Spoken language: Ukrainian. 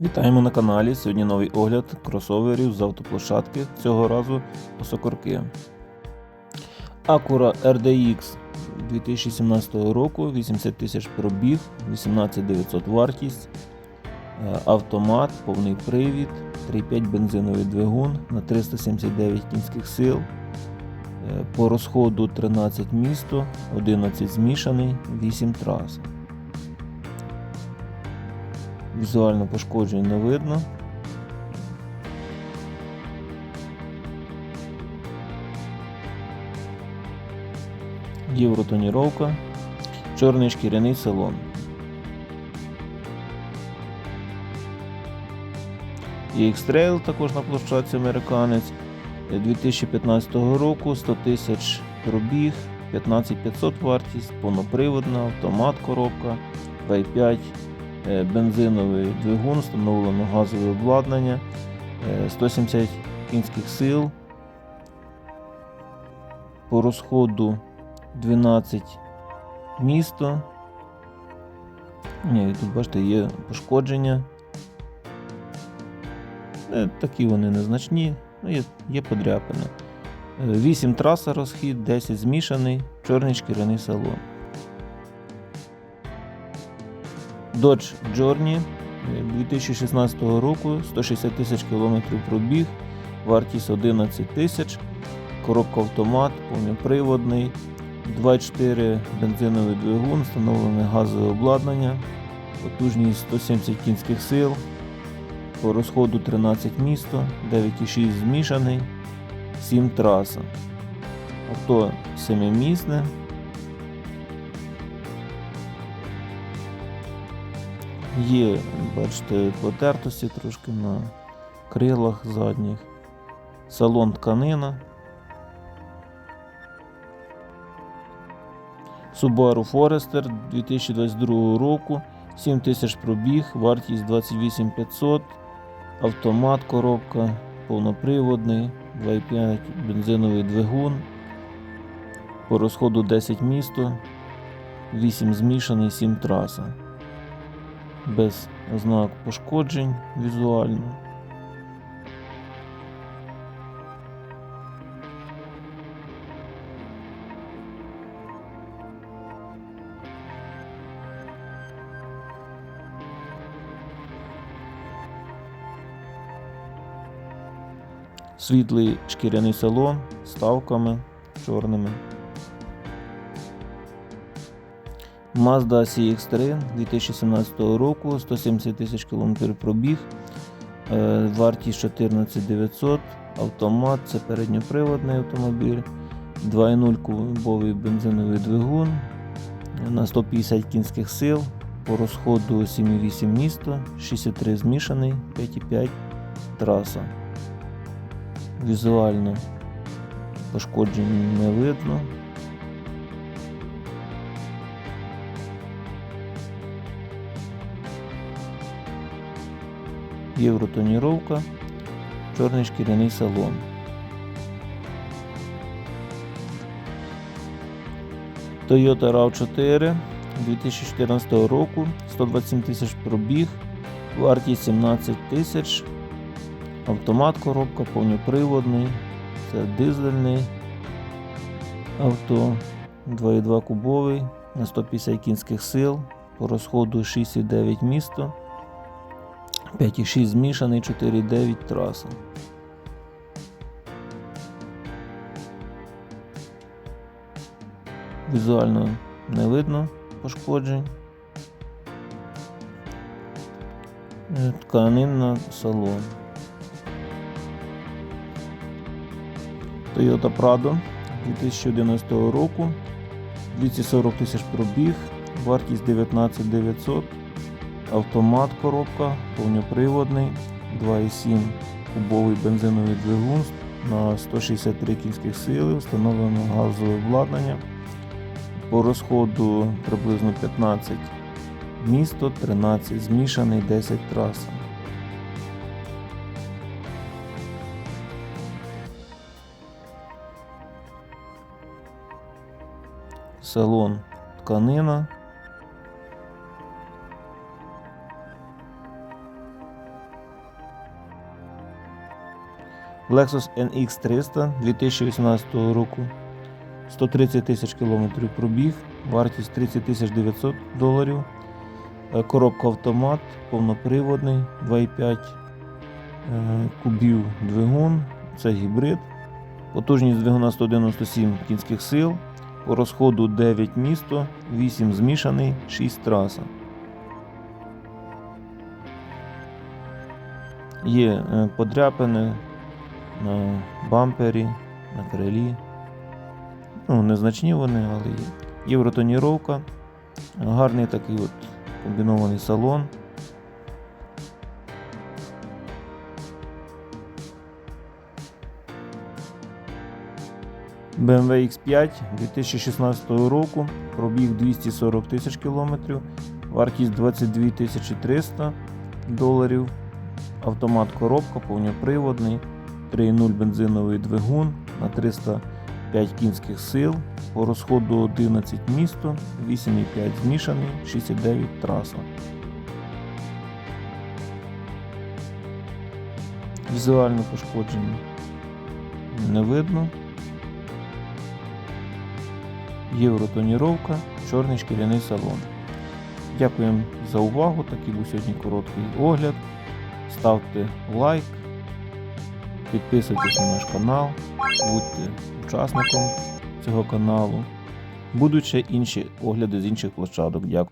Вітаємо на каналі. Сьогодні новий огляд кросоверів з автоплощадки. Цього разу осокорки. Acura RDX 2017 року, 80 тисяч пробіг, 18900 вартість, Е, автомат, повний привід, 3,5 бензиновий двигун на 379 кінських сил. Е, По розходу 13 місто, 11 змішаний, 8 трас. Візуально пошкоджень не видно. Євротоніровка. Чорний шкіряний салон. І X-Trail також на площадці американець 2015 року 100 тисяч пробіг, 15500 вартість, повноприводна, автомат коробка, V5 е, бензиновий двигун, встановлено газове обладнання, е, 170 кінських сил. По розходу 12 місто. Ні, тут бачите, є пошкодження. Е, Такі вони незначні, ну, є, є подряпини. 8 траса розхід, 10 змішаний, чорний шкіряний салон. Dodge Journey е, 2016 року 160 тисяч кілометрів пробіг, вартість 11 тисяч, коробка автомат, повноприводний, 2.4 бензиновий двигун, встановлене газове обладнання, потужність 170 кінських сил, по розходу 13 місто, 9,6 змішаний, 7 траса. Авто семимісне, Є, бачите, потертості трошки на крилах задніх. Салон тканина. Subaru Forester 2022 року. 7 тисяч пробіг, вартість 28500, автомат, коробка, повноприводний, 2,5 бензиновий двигун. По розходу 10 місто, 8 змішаний, 7 траса без ознак пошкоджень візуально. Світлий шкіряний салон з ставками чорними. Mazda CX3 2017 року, 170 тисяч кілометрів пробіг, е, вартість 14900, автомат, це передньоприводний автомобіль, 2.0 кубовий бензиновий двигун на 150 кінських сил, по розходу 7,8 місто, 63 змішаний, 5,5 траса. Візуально пошкоджень не видно. Євротоніровка, чорний шкіряний салон. Toyota RAV4 2014 року, 127 тисяч пробіг, вартість 17 тисяч, автомат коробка, повноприводний, це дизельний авто, 2,2 кубовий на 150 кінських сил, по розходу 6,9 місто. 5,6 змішаний, 4,9 траса. Візуально не видно пошкоджень. Тканинна салон. Toyota Prado 2011 року. 240 тисяч пробіг, вартість 19 900 автомат коробка, повноприводний, 2,7 кубовий бензиновий двигун на 163 кінських сили, встановлено газове обладнання. По розходу приблизно 15 місто, 13 змішаний, 10 траса. Салон тканина. Lexus NX 300 2018 року. 130 тисяч кілометрів пробіг, вартість 30 тисяч 900 доларів. Е, Коробка автомат, повноприводний, 2,5 е, кубів двигун, це гібрид. Потужність двигуна 197 кінських сил. По розходу 9 місто, 8 змішаний, 6 траса. Є е, подряпини на бампері, на крилі. Ну, незначні вони, але є. Євротоніровка. Гарний такий от комбінований салон. BMW X5 2016 року, пробіг 240 тисяч кілометрів, вартість 22 300 доларів, автомат коробка, повноприводний, 3.0 бензиновий двигун на 305 кінських сил, по розходу 11 місто, 8,5 змішаний, 69 траса. Візуально пошкодження не видно. Євротоніровка, чорний шкіряний салон. Дякуємо за увагу. Такий був сьогодні короткий огляд. Ставте лайк, підписуйтесь на наш канал, будьте учасником цього каналу. Будуть ще інші огляди з інших площадок. Дякую.